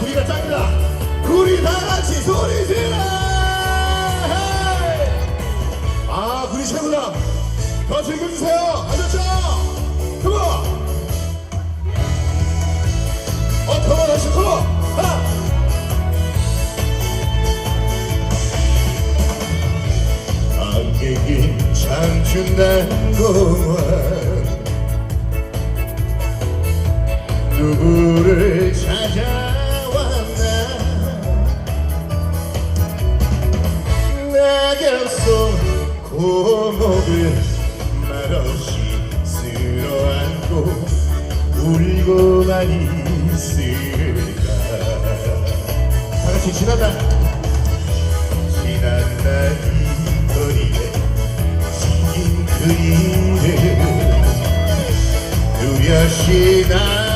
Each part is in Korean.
구리가 짱이다. 구리 다 같이 소리 질러! 아 구리 최고다. 더 즐겨주세요. 아셨죠? 컴온 어 컴온 하시 컴온 하나! 안개긴 장춘난공원 누구를 찾아 낙엽속 고목을 말없이 쓸어안고 울고만 있을까? 다 같이 지난날 지난날 이 거리에 지긴 그이를 뚜렷이 나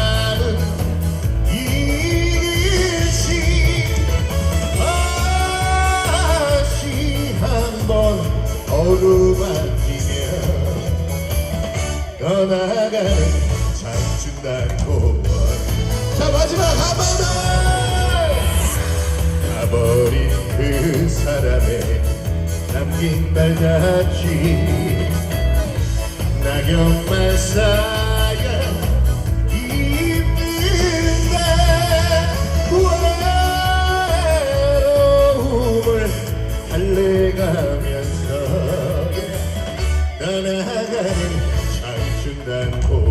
미친 날고자 마지막 한 번을 가버린 그 사람의 남긴 발자취. 낙엽만 쌓여 달래가면서 떠나가는 장춘단 곳